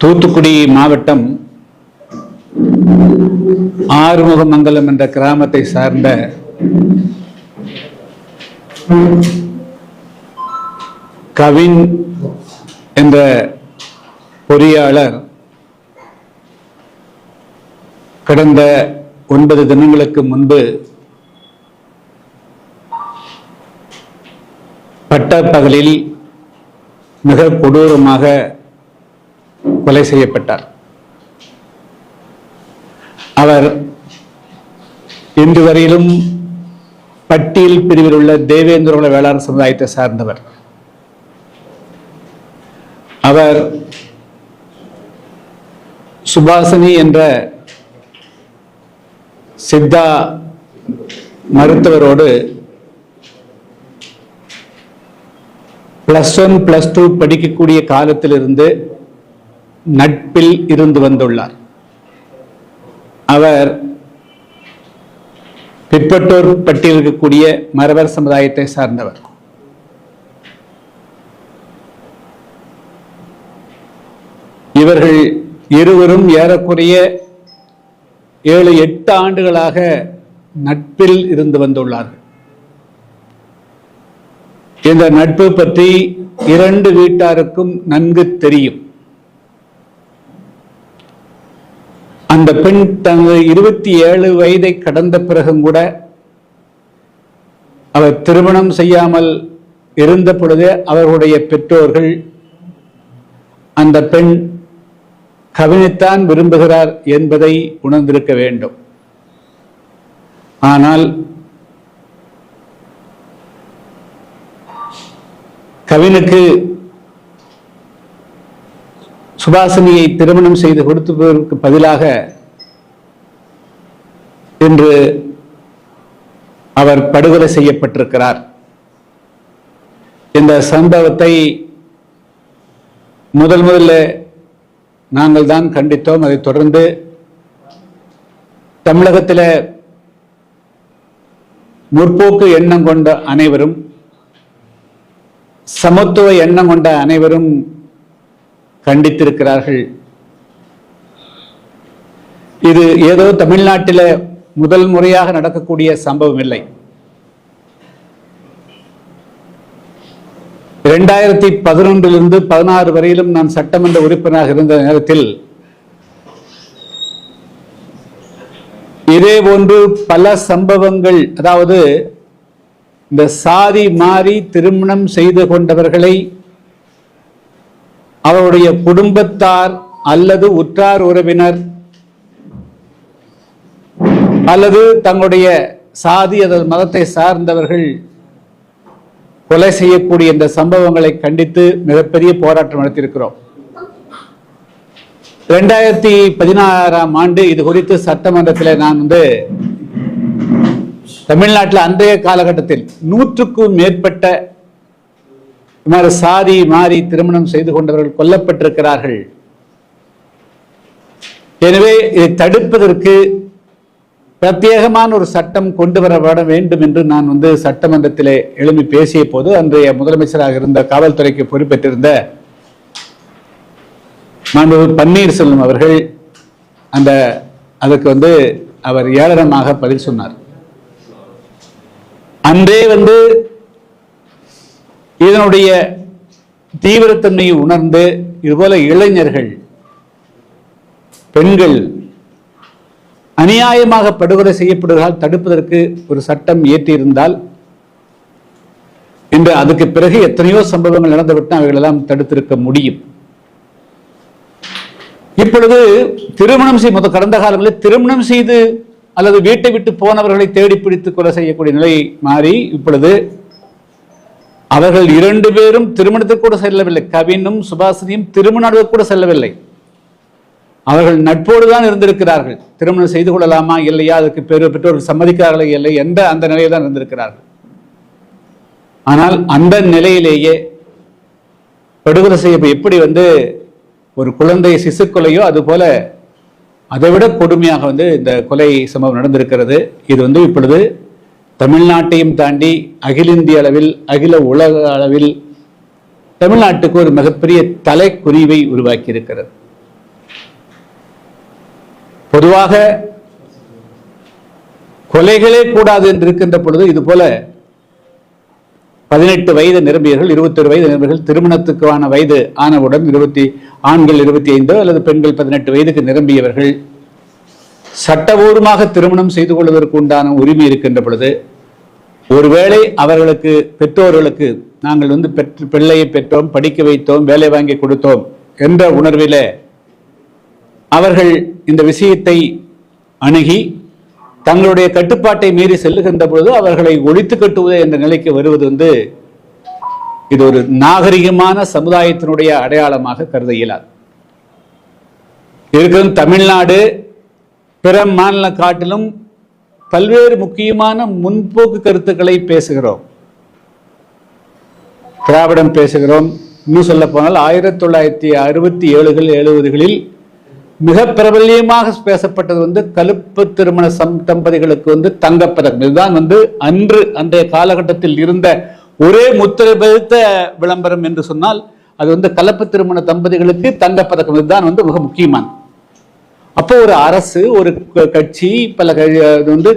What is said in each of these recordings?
தூத்துக்குடி மாவட்டம் ஆறுமுகமங்கலம் என்ற கிராமத்தை சார்ந்த கவின் என்ற பொறியாளர் கடந்த ஒன்பது தினங்களுக்கு முன்பு பட்டப்பகலில் மிக கொடூரமாக கொலை செய்யப்பட்டார். அவர் இன்று வரையிலும் பட்டியல் பிரிவில் உள்ள தேவேந்திரகுல வேளாண் சமுதாயத்தை சார்ந்தவர். அவர் சுபாசினி என்ற சித்தா மருத்துவரோடு பிளஸ் ஒன் பிளஸ் டூ படிக்கக்கூடிய காலத்திலிருந்து நட்பில் இருந்து வந்துள்ளார். அவர் பிற்பட்டோர் பட்டியல் இருக்கக்கூடிய மரவர் சமுதாயத்தை சார்ந்தவர். இவர்கள் இருவரும் ஏறக்குறைய ஏழு எட்டு ஆண்டுகளாக நட்பில் இருந்து வந்துள்ளார்கள். இந்த நட்பு பற்றி இரண்டு வீட்டாருக்கும் நன்கு தெரியும். அந்த பெண் தனது இருபத்தி ஏழு வயதை கடந்த பிறகும் கூட அவர் திருமணம் செய்யாமல் இருந்த பொழுது அவர்களுடைய பெற்றோர்கள் அந்த பெண் கவினைத்தான் விரும்புகிறார் என்பதை உணர்ந்திருக்க வேண்டும். ஆனால் கவினுக்கு சுபாசினியை திருமணம் செய்து கொடுத்ததற்கு பதிலாக இன்று அவர் படுகொலை செய்யப்பட்டிருக்கிறார். இந்த சம்பவத்தை முதல் முதல்ல நாங்கள் தான் கண்டித்தோம். அதைத் தொடர்ந்து தமிழகத்தில் முற்போக்கு எண்ணம் கொண்ட அனைவரும் சமத்துவ எண்ணம் கொண்ட அனைவரும் கண்டித்திருக்கிறார்கள். இது ஏதோ தமிழ்நாட்டில் முதல் முறையாக நடக்கக்கூடிய சம்பவம் இல்லை இரண்டாயிரத்தி பதினொன்றிலிருந்து பதினாறு வரையிலும் நான் சட்டமன்ற உறுப்பினராக இருந்த நேரத்தில் இதே போன்று பல சம்பவங்கள் அதாவது இந்த சாதி மாறி திருமணம் செய்து கொண்டவர்களை அவருடைய குடும்பத்தார் அல்லது உற்றார் உறவினர் அல்லது தங்களுடைய சாதி அல்லது மதத்தை சார்ந்தவர்கள் கொலை செய்யக்கூடிய இந்த சம்பவங்களை கண்டித்து மிகப்பெரிய போராட்டம் நடத்தியிருக்கிறோம். இரண்டாயிரத்தி பதினாறாம் ஆண்டு இது குறித்து சட்டமன்றத்தில் நான் வந்து தமிழ்நாட்டில் அன்றைய காலகட்டத்தில் நூற்றுக்கும் மேற்பட்ட இந்த மாதிரி சாதி மாறி திருமணம் செய்து கொண்டவர்கள் கொல்லப்பட்டிருக்கிறார்கள். எனவே இதை தடுப்பதற்கு பிரத்யேகமான ஒரு சட்டம் கொண்டு வரப்பட வேண்டும் என்று நான் வந்து சட்டமன்றத்திலே எழுப்பி பேசிய போது அன்றைய முதலமைச்சராக இருந்த காவல்துறைக்கு பொறுப்பேற்றிருந்த மாண்பு பன்னீர்செல்வம் அவர்கள் அந்த அதுக்கு வந்து அவர் ஏளனமாக பதில் சொன்னார். அன்றே வந்து இதனுடைய தீவிரத்தன்மையை உணர்ந்து இதுபோல இளைஞர்கள் பெண்கள் அநியாயமாக படுகொலை செய்யப்படுவதால் தடுப்பதற்கு ஒரு சட்டம் இயற்றியிருந்தால் இன்று அதுக்கு பிறகு எத்தனையோ சம்பவங்கள் நடந்துவிட்டு அவைகளெல்லாம் தடுத்திருக்க முடியும். இப்பொழுது திருமணம் செய்ய முதல் கடந்த காலங்களில் திருமணம் செய்து அல்லது வீட்டை விட்டு போனவர்களை தேடி பிடித்து கொலை செய்யக்கூடிய நிலை மாறி இப்பொழுது அவர்கள் இரண்டு பேரும் திருமணத்துக்கு கூட செல்லவில்லை. கவினும் சுபாசினியும் திருமணத்துக்கு கூட செல்லவில்லை. அவர்கள் நட்போடு தான் இருந்திருக்கிறார்கள். திருமணம் செய்து கொள்ளலாமா இல்லையா? அதுக்கு பெரு பெற்றோர்கள் சம்மதிக்கிறார்களா இல்லை என்ற அந்த நிலையில் தான் இருந்திருக்கிறார்கள். ஆனால் அந்த நிலையிலேயே படுகொலை செய்ய எப்படி வந்து ஒரு குழந்தை சிசு கொலையோ அது போல அதை விட கொடுமையாக வந்து இந்த கொலை சம்பவம் நடந்திருக்கிறது. இது வந்து இப்பொழுது தமிழ்நாட்டையும் தாண்டி அகில இந்திய அளவில் அகில உலக அளவில் தமிழ்நாட்டுக்கு ஒரு மிகப்பெரிய தலைக்குறிவை உருவாக்கி இருக்கிறது பொதுவாக கொலைகளே கூடாது என்று இருக்கின்ற பொழுது இது போல பதினெட்டு வயது நிரம்பியர்கள் இருபத்தொரு வயது நிரம்பியர்கள் திருமணத்துக்கான வயது ஆனவுடன் இருபத்தி ஆண்கள் இருபத்தி ஐந்தோ அல்லது பெண்கள் பதினெட்டு வயதுக்கு நிரம்பியவர்கள் சட்டபூர்வமாக திருமணம் செய்து கொள்வதற்கு உண்டான உரிமை இருக்கின்ற பொழுது ஒருவேளை அவர்களுக்கு பெற்றோர்களுக்கு நாங்கள் வந்து பெற்று பிள்ளையை பெற்றோம் படிக்க வைத்தோம் வேலை வாங்கி கொடுத்தோம் என்ற உணர்விலே அவர்கள் இந்த விஷயத்தை அணுகி தங்களுடைய கட்டுப்பாட்டை மீறி செல்லுகின்ற பொழுது அவர்களை ஒழித்து கட்டுவது என்ற நிலைக்கு வருவது வந்து இது ஒரு நாகரிகமான சமுதாயத்தினுடைய அடையாளமாக கருத இயலாது இருக்கும் தமிழ்நாடு பிற மாநில காட்டிலும் பல்வேறு முக்கியமான முன்போக்கு கருத்துக்களை பேசுகிறோம். திராவிடம் பேசுகிறோம். இன்னும் சொல்ல போனால் ஆயிரத்தி தொள்ளாயிரத்தி அறுபத்தி ஏழுகள் எழுபதுகளில் மிக பிரபல்யமாக பேசப்பட்டது வந்து கலுப்பு திருமண சம் தம்பதிகளுக்கு வந்து தங்கப்பதக்கம். இதுதான் வந்து அன்று அன்றைய காலகட்டத்தில் இருந்த ஒரே முத்திரை பதித்த விளம்பரம் என்று சொன்னால் அது வந்து கலப்பு திருமண தம்பதிகளுக்கு தங்கப்பதக்கம். இதுதான் வந்து மிக முக்கியமானது. அப்போ ஒரு அரசு ஒரு க- கட்சி பல க- இது வந்து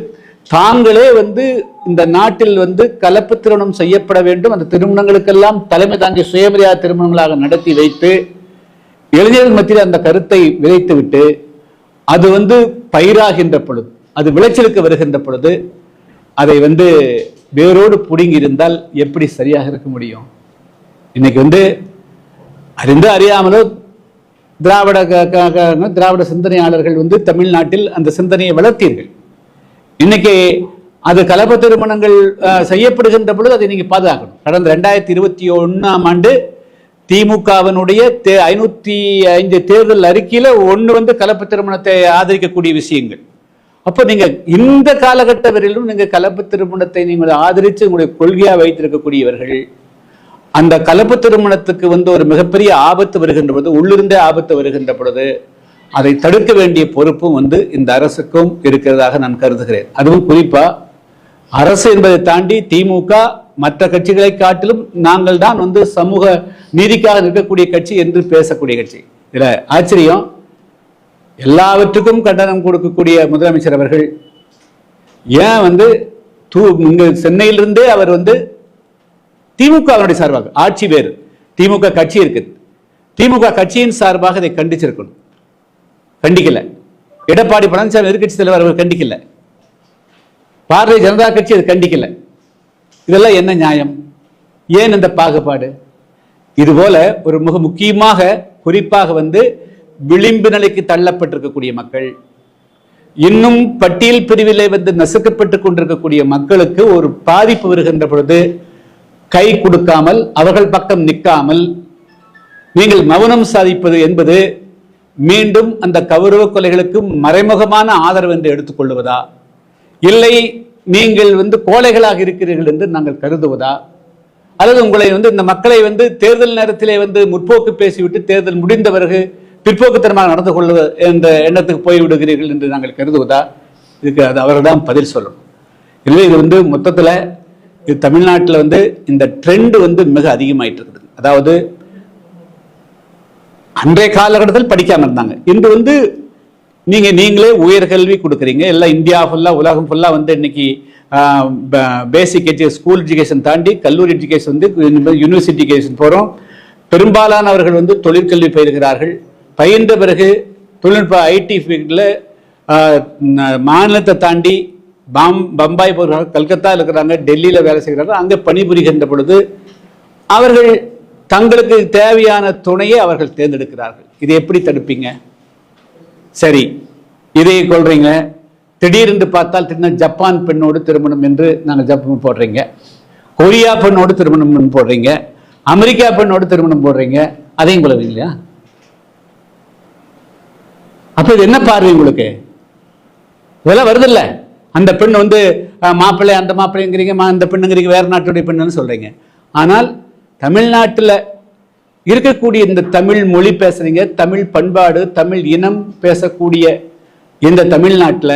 தாங்களே வந்து இந்த நாட்டில் வந்து கலப்பு திருமணம் செய்யப்பட வேண்டும். அந்த திருமணங்களுக்கெல்லாம் தலைமை தாங்கி சுயமரியாதை திருமணங்களாக நடத்தி வைத்து இளைஞர்கள் மத்தியில் அந்த கருத்தை விதைத்து விட்டு அது வந்து பயிராகின்ற பொழுது அது விளைச்சலுக்கு வருகின்ற பொழுது அதை வந்து வேரோடு புடுங்கி இருந்தால் எப்படி சரியாக இருக்க முடியும்? இன்னைக்கு வந்து அறிந்து அறியாமலோ திராவிட க- திராவிட சிந்தனையாளர்கள் வந்து தமிழ்நாட்டில் அந்த சிந்தனையை வளர்த்தீர்கள். இன்னைக்கு அது கலப்பு திருமணங்கள் செய்யப்படுகின்ற பொழுது அதை நீங்கள் பாதுகாக்கணும். கடந்த ரெண்டாயிரத்தி இருபத்தி ஒன்றாம் ஆண்டு திமுகவினுடைய தே ஐநூற்றி ஐந்து தேர்தல் அறிக்கையில் ஒன்று வந்து கலப்பு திருமணத்தை ஆதரிக்கக்கூடிய விஷயங்கள். அப்போ நீங்கள் இந்த காலகட்ட வரையிலும் நீங்கள் கலப்பு திருமணத்தை நீங்கள் ஆதரித்து உங்களுடைய கொள்கையாக வைத்திருக்கக்கூடியவர்கள் அந்த கலப்பு திருமணத்துக்கு வந்து ஒரு மிகப்பெரிய ஆபத்து வருகின்ற பொழுது உள்ளிருந்தே ஆபத்து வருகின்ற பொழுது அதை தடுக்க வேண்டிய பொறுப்பும் வந்து இந்த அரசுக்கும் இருக்கிறதாக நான் கருதுகிறேன். அதுவும் குறிப்பா அரசு என்பதை தாண்டி திமுக மற்ற கட்சிகளை காட்டிலும் நாங்கள் தான் வந்து சமூக நீதிக்காக நிற்கக்கூடிய கட்சி என்று பேசக்கூடிய கட்சி. இதில் ஆச்சரியம். எல்லாவற்றுக்கும் கண்டனம் கொடுக்கக்கூடிய முதலமைச்சர் அவர்கள் ஏன் வந்து தூ இங்க சென்னையிலிருந்தே அவர் வந்து திமுக அவனுடைய சார்பாக ஆட்சி வேறு. திமுக கட்சி இருக்குது திமுக கட்சியின் சார்பாக இதை கண்டிச்சிருக்கணும். கண்டிக்கல. எடப்பாடி பழனிசாமி எதிர்க்கட்சி தலைவர் அவர் கண்டிக்கல. பாரதிய ஜனதா கட்சி அது கண்டிக்கல. இதெல்லாம் என்ன நியாயம்? ஏன் இந்த பாகுபாடு? இதுபோல ஒரு மிக முக்கியமாக குறிப்பாக வந்து விளிம்பு நிலைக்கு தள்ளப்பட்டிருக்கக்கூடிய மக்கள் இன்னும் பட்டியல் பிரிவிலே வந்து நசுக்கப்பட்டு கொண்டிருக்கக்கூடிய மக்களுக்கு ஒரு பாதிப்பு வருகின்ற பொழுது கை கொடுக்காமல் அவர்கள் பக்கம் நிற்காமல் நீங்கள் மௌனம் சாதிப்பது என்பது மீண்டும் அந்த கௌரவ கொலைகளுக்கு மறைமுகமான ஆதரவு என்று எடுத்துக்கொள்வதா இல்லை நீங்கள் வந்து கோழைகளாக இருக்கிறீர்கள் என்று நாங்கள் கருதுவதா? அல்லது உங்களை வந்து இந்த மக்களை வந்து தேர்தல் நேரத்திலே வந்து முற்போக்கு பேசிவிட்டு தேர்தல் முடிந்த பிறகு பிற்போக்குத்தனமாக நடந்து கொள்வது என்ற எண்ணத்துக்கு போய் விடுகிறீர்கள் என்று நாங்கள் கருதுவதா? இதுக்கு அது அவர்தான் பதில் சொல்லணும். இல்லை இது வந்து மொத்தத்தில் இது தமிழ்நாட்டில் வந்து இந்த ட்ரெண்ட் வந்து மிக அதிகமாயிட்டு இருக்குது. அதாவது அன்றைய காலகட்டத்தில் படிக்காமல் இருந்தாங்க. இன்று வந்து நீங்க நீங்களே உயர்கல்வி கொடுக்குறீங்க. எல்லாம் இந்தியா ஃபுல்லாக உலகம் ஃபுல்லாக வந்து இன்னைக்கு பேசிக் எஜுகேஷன் ஸ்கூல் எஜுகேஷன் தாண்டி கல்லூரி எஜுகேஷன் வந்து யூனிவர்சிட்டி எஜுகேஷன் போகிறோம் பெரும்பாலானவர்கள் வந்து தொழிற்கல்வி பயிர்கிறார்கள் பயின்ற பிறகு தொழில்நுட்ப ஐடி ஃபீல்டில் மாநிலத்தை தாண்டி பாம் பம்பாய் போகிறாங்க கல்கத்தா இருக்கிறாங்க டெல்லியில் வேலை செய்கிறாங்க அங்கே பணிபுரிகின்ற பொழுது அவர்கள் தங்களுக்கு தேவையான துணையை அவர்கள் தேர்ந்தெடுக்கிறார்கள். இதை எப்படி தடுப்பீங்க? சரி இதை கொள்றீங்க. திடீரென்று பார்த்தால் திடீர்னு ஜப்பான் பெண்ணோடு திருமணம் என்று நாங்கள் ஜப்பான் போடுறீங்க. கொரியா பெண்ணோடு திருமணம் போடுறீங்க. அமெரிக்கா பெண்ணோடு திருமணம் போடுறீங்க. அதையும் கொள்வீங்க இல்லையா? அப்போ இது என்ன பார்வை உங்களுக்கு? இதெல்லாம் வருதில்ல. அந்த பெண் வந்து மாப்பிள்ளை அந்த மாப்பிள்ளைங்கிறீங்க மா- அந்த பெண்ணுங்கிறீங்க வேறு நாட்டுடைய பெண்ணுன்னு சொல்றீங்க. ஆனால் தமிழ்நாட்டில் இருக்கக்கூடிய இந்த தமிழ் மொழி பேசுகிறீங்க தமிழ் பண்பாடு தமிழ் இனம் பேசக்கூடிய இந்த தமிழ்நாட்டில்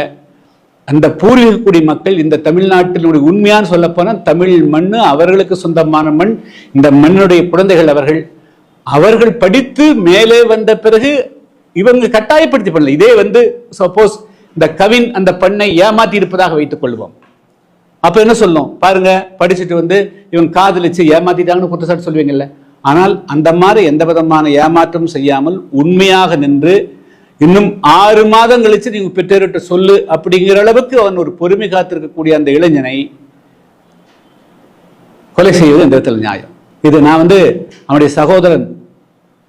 அந்த பூர்வீகக்கூடிய மக்கள் இந்த தமிழ்நாட்டினுடைய உண்மையான சொல்லப்போனால் தமிழ் மண் அவர்களுக்கு சொந்தமான மண். இந்த மண்ணுடைய குழந்தைகள் அவர்கள் அவர்கள் படித்து மேலே வந்த பிறகு இவங்க கட்டாயப்படுத்தி பண்ணல. இதே வந்து சப்போஸ் இந்த கவின் அந்த பெண்ணை ஏமாத்தி இருப்பதாக வைத்துக் கொள்வோம் அப்ப என்ன சொல்லும்? பாருங்க படிச்சுட்டு வந்து இவன் காதலிச்சு ஏமாத்திட்டாங்கன்னு குற்றச்சாட்டு சொல்லுவீங்கல்ல. ஆனால் அந்த மாதிரி எந்த விதமான ஏமாற்றம் செய்யாமல் உண்மையாக நின்று இன்னும் ஆறு மாதம் கழிச்சு நீங்க பெற்றோர்கிட்ட சொல்லு அப்படிங்கிற அளவுக்கு அவன் ஒரு பொறுமை காத்திருக்கக்கூடிய அந்த இளைஞனை கொலை செய்வது இந்த இடத்துல நியாயம். இது நான் வந்து அவனுடைய சகோதரன்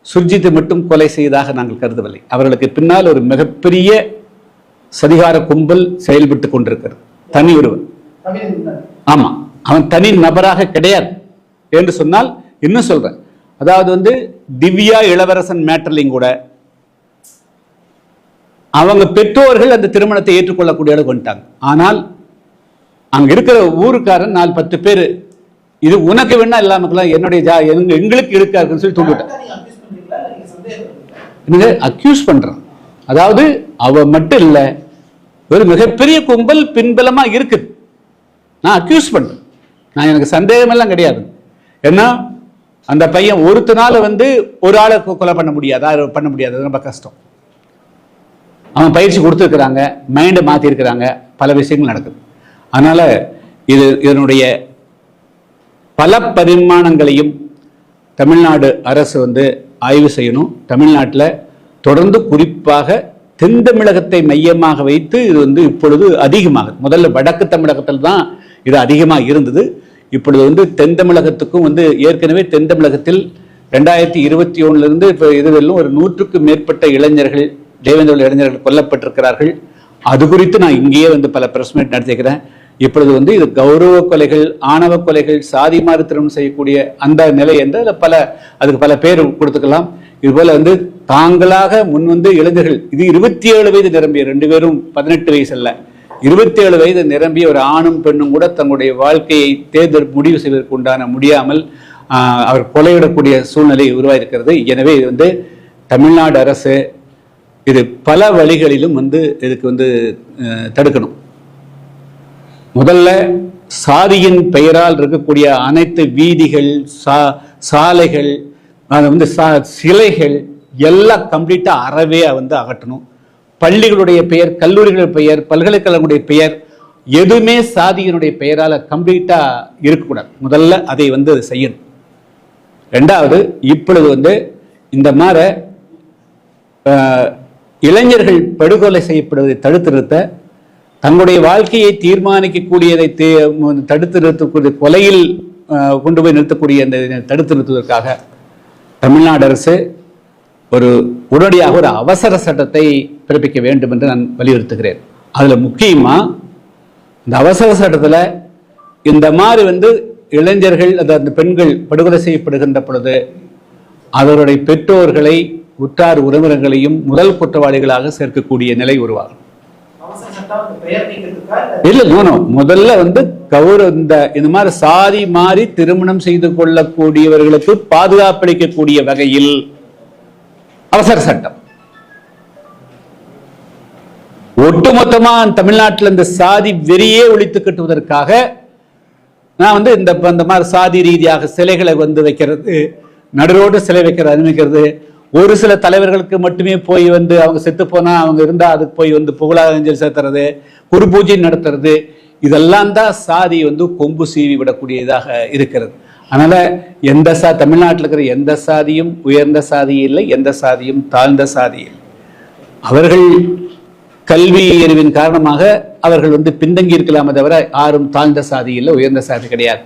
சுர்ஜித்தை மட்டும் கொலை செய்ததாக நாங்கள் கருதவில்லை. அவர்களுக்கு பின்னால் ஒரு மிகப்பெரிய சதிகார கும்பல் செயல்பட்டு கொண்டிருக்கிறது. தனி ஒருவன். ஆமா. அவன் தனி நபராக கிடையாது. என்று சொன்னால் இன்னும் சொல்றேன்? அதாவது வந்து திவ்யா இளவரசன் மேட்டர்லையும் கூட அவங்க பெற்றோர்கள் அந்த திருமணத்தை ஏற்றுக்கொள்ளக்கூடிய அளவுக்கு வந்துட்டாங்க. ஆனால் அங்க இருக்கிற ஊருக்காரன் நாலு பத்து பேர் இது உனக்கு வேணா இல்லாம என்னுடைய ஜா எங்க- எங்களுக்கு இருக்காருன்னு சொல்லி தூண்டிவிட்டேன் என்னங்க அக்யூஸ் பண்றான். அதாவது அவ மட்டும் இல்ல ஒரு மிகப்பெரிய கும்பல் பின்பலமா இருக்குது. நான் அக்யூஸ் பண்றேன். நான் எனக்கு சந்தேகம் எல்லாம் கிடையாது. ஏன்னா அந்த பையன் ஒருத்தனால வந்து ஒரு ஆளை கொலை பண்ண முடியாதா? பண்ண முடியாது ரொம்ப கஷ்டம். அவன் பயிற்சி கொடுத்துருக்குறாங்க மைண்டை மாற்றிருக்கிறாங்க பல விஷயங்கள் நடக்குது. அதனால் இது இதனுடைய பல பரிமாணங்களையும் தமிழ்நாடு அரசு வந்து ஆய்வு செய்யணும். தமிழ்நாட்டில் தொடர்ந்து குறிப்பாக தென் தமிழகத்தை மையமாக வைத்து இது வந்து இப்பொழுது அதிகமாக முதல்ல வடக்கு தமிழகத்தில் தான் இது அதிகமாக இருந்தது. இப்பொழுது வந்து தென் தமிழகத்துக்கும் வந்து ஏற்கனவே தென் தமிழகத்தில் ரெண்டாயிரத்தி இருபத்தி ஒன்றுலேருந்து இப்போ இதுவரையிலும் ஒரு நூற்றுக்கும் மேற்பட்ட இளைஞர்கள் தேவேந்திர இளைஞர்கள் கொல்லப்பட்டிருக்கிறார்கள். அது குறித்து நான் இங்கேயே வந்து பல பிரஸ் மீட் நடத்திக்கிறேன் இப்பொழுது வந்து இது கௌரவ கொலைகள் ஆணவ கொலைகள் சாதி மாறு திருமணம் செய்யக்கூடிய அந்த நிலை என்று பல அதுக்கு பல பேர் கொடுத்துக்கலாம். இதுபோல வந்து தாங்களாக முன் வந்து இளைஞர்கள் இது இருபத்தி ஏழு வயது நிரம்பிய ரெண்டு பேரும் பதினெட்டு வயசு அல்ல. இருபத்தி ஏழு வயது நிரம்பிய ஒரு ஆணும் பெண்ணும் கூட தங்களுடைய வாழ்க்கையை தேர்தல் முடிவு செய்வதற்கு உண்டான முடியாமல் அவர் கொலையிடக்கூடிய சூழ்நிலை உருவாயிருக்கிறது. எனவே இது வந்து தமிழ்நாடு அரசு இது பல வழிகளிலும் வந்து இதுக்கு வந்து தடுக்கணும். முதல்ல சாதியின் பெயரால் இருக்கக்கூடிய அனைத்து வீதிகள் சா சாலைகள் அது வந்து சா- சிலைகள் எல்லாம் கம்ப்ளீட்டாக அறவே வந்து அகற்றணும். பள்ளிகளுடைய பெயர் கல்லூரிகளுடைய பெயர் பல்கலைக்கழகங்களுடைய பெயர் எதுவுமே சாதியினுடைய பெயரால் கம்ப்ளீட்டாக இருக்கக்கூடாது. முதல்ல அதை வந்து செய்யணும். ரெண்டாவது இப்பொழுது வந்து இந்த மாதிரி இளைஞர்கள் படுகொலை செய்யப்படுவதை தடுத்து நிறுத்த தங்களுடைய வாழ்க்கையை தீர்மானிக்கக்கூடியதை தே- தடுத்து நிறுத்தக்கூடிய கொலையில் கொண்டு போய் நிறுத்தக்கூடிய அந்த இதை தடுத்து நிறுத்துவதற்காக தமிழ்நாடு அரசு ஒரு உடனடியாக ஒரு அவசர சட்டத்தை பிறப்பிக்க வேண்டும் என்று நான் வலியுறுத்துகிறேன். அதில் முக்கியமாக இந்த அவசர சட்டத்தில் இந்த மாதிரி வந்து இளைஞர்கள் அந்த அந்த பெண்கள் படுகொலை செய்யப்படுகின்ற பொழுது அவருடைய பெற்றோர்களை உற்றார் உறவினர்களையும் முதல் குற்றவாளிகளாக சேர்க்கக்கூடிய நிலை உருவாகும் அவசர சட்டம் இந்த பெயர் நீக்கிறதுக்கா இல்ல? இல்ல முதல்ல வந்து கௌர இந்த இந்த மாதிரி சாதி மாறி திருமணம் செய்து கொள்ளக்கூடியவர்களுக்கு பாதுகாப்பளிக்கக்கூடிய வகையில் அவசர சட்டம். ஒட்டுமொத்தமா தமிழ்நாட்டில் இந்த சாதி வெறியே ஒழித்து கட்டுவதற்காக நான் வந்து இந்த இந்த மாதிரி சாதி ரீதியாக சிலைகளை வந்து வைக்கிறது நடுரோடு சிலை வைக்கிறது அனுமதிக்கிறது ஒரு சில தலைவர்களுக்கு மட்டுமே போய் வந்து அவங்க செத்து போனா அவங்க இருந்தா அதுக்கு போய் வந்து புகழாஞ்சலி செலுத்துறது குரு பூஜை நடத்துறது இதெல்லாம் தான் சாதி வந்து கொம்பு சீவி விடக்கூடியதாக இருக்கிறது. அதனால எந்த சா தமிழ்நாட்டில் இருக்கிற எந்த சாதியும் உயர்ந்த சாதி இல்லை எந்த சாதியும் தாழ்ந்த சாதி இல்லை. அவர்கள் கல்வி அறிவின் காரணமாக அவர்கள் வந்து பின்தங்கி இருக்கலாமே தவிர யாரும் தாழ்ந்த சாதி இல்லை உயர்ந்த சாதி கிடையாது.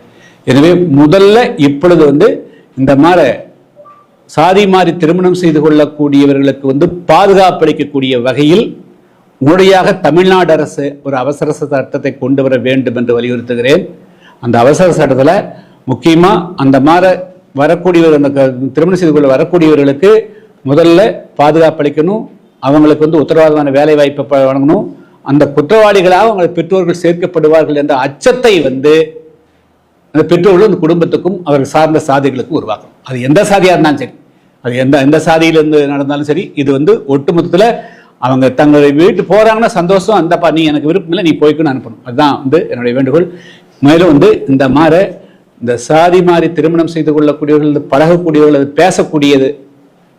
எனவே முதல்ல இப்பொழுது வந்து இந்த மாதிரி சாதி மாறி திருமணம் செய்து கொள்ளக்கூடியவர்களுக்கு வந்து பாதுகாப்பளிக்கக்கூடிய வகையில் உடனடியாக தமிழ்நாடு அரசு ஒரு அவசர சட்டத்தை கொண்டு வர வேண்டும் என்று வலியுறுத்துகிறேன். அந்த அவசர சட்டத்தில் முக்கியமாக அந்த மாதிரி வரக்கூடியவர் அந்த திருமணம் செய்து கொள்ள வரக்கூடியவர்களுக்கு முதல்ல பாதுகாப்பளிக்கணும். அவங்களுக்கு வந்து உத்தரவாதமான வேலை வாய்ப்பை வழங்கணும். அந்த குற்றவாளிகளாக அவங்க பெற்றோர்கள் சேர்க்கப்படுவார்கள் என்ற அச்சத்தை வந்து அந்த பெற்றோர்களும் அந்த குடும்பத்துக்கும் அவர்கள் சார்ந்த சாதிகளுக்கும் உருவாக்கும் அது எந்த சாதியாக இருந்தாலும் சரி. அது எந்த எந்த சாதியிலேருந்து நடந்தாலும் சரி இது வந்து ஒட்டுமொத்தத்தில் அவங்க தங்களுடைய வீட்டு போகிறாங்கன்னா சந்தோஷம். அந்தப்பா நீ எனக்கு விருப்பம் இல்லை நீ போய்க்குன்னு அனுப்பணும். அதுதான் வந்து என்னுடைய வேண்டுகோள். மேலும் வந்து இந்த மாதிரி இந்த சாதி மாறி திருமணம் செய்து கொள்ளக்கூடியவர்கள் இந்த பழகக்கூடியவர்கள் அது பேசக்கூடியது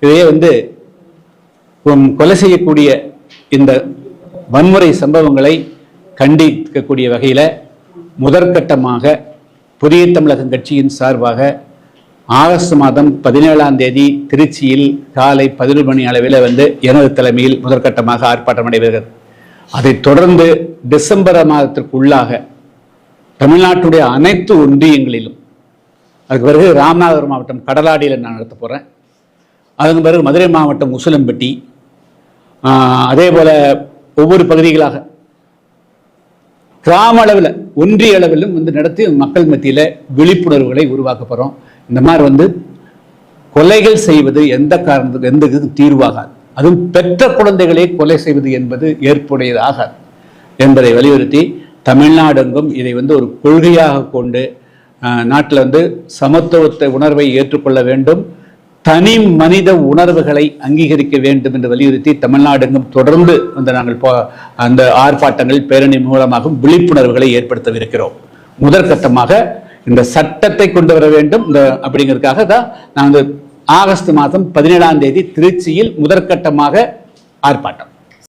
இதையே வந்து கொலை செய்யக்கூடிய இந்த வன்முறை சம்பவங்களை கண்டிக்கக்கூடிய வகையில் முதற்கட்டமாக புதிய தமிழகம் கட்சியின் சார்பாக ஆகஸ்ட் மாதம் பதினேழாம் தேதி திருச்சியில் காலை பதினொரு மணி அளவில் வந்து எனது தலைமையில் முதற்கட்டமாக ஆர்ப்பாட்டம் நடைபெறுகிறது. அதைத் தொடர்ந்து டிசம்பர் மாதத்திற்குள்ளாக தமிழ்நாட்டுடைய அனைத்து ஒன்றியங்களிலும் அதுக்கு பிறகு ராமநாதபுரம் மாவட்டம் கடலாடியில் நான் நடத்த போகிறேன் அதுக்கு பிறகு மதுரை மாவட்டம் உசிலம்பட்டி அதே போல ஒவ்வொரு பகுதிகளாக கிராம அளவில் ஒன்றிய அளவிலும் வந்து நடத்தி மக்கள் மத்தியில் விழிப்புணர்வுகளை உருவாக்க போகிறோம் இந்த மாதிரி வந்து கொலைகள் செய்வது எந்த காரணத்துக்கு எந்த இதுக்கும் தீர்வாகாது. அதுவும் பெற்ற குழந்தைகளே கொலை செய்வது என்பது ஏற்புடையதாகாது. என்பதை வலியுறுத்தி தமிழ்நாடெங்கும் இதை வந்து ஒரு கொள்கையாக கொண்டு நாட்டில் வந்து சமத்துவத்தை உணர்வை ஏற்றுக்கொள்ள வேண்டும். தனி மனித உணர்வுகளை அங்கீகரிக்க வேண்டும் என்று வலியுறுத்தி தமிழ்நாடெங்கும் தொடர்ந்து வந்து நாங்கள் அந்த ஆர்ப்பாட்டங்கள் பேரணி மூலமாகவும் விழிப்புணர்வுகளை ஏற்படுத்தவிருக்கிறோம். முதற்கட்டமாக இந்த சட்டத்தை கொண்டு வர வேண்டும். இந்த அப்படிங்கிறதுக்காக தான் நான் வந்து ஆகஸ்ட் மாதம் பதினேழாம் தேதி திருச்சியில் முதற்கட்டமாக ஆர்ப்பாட்டம்.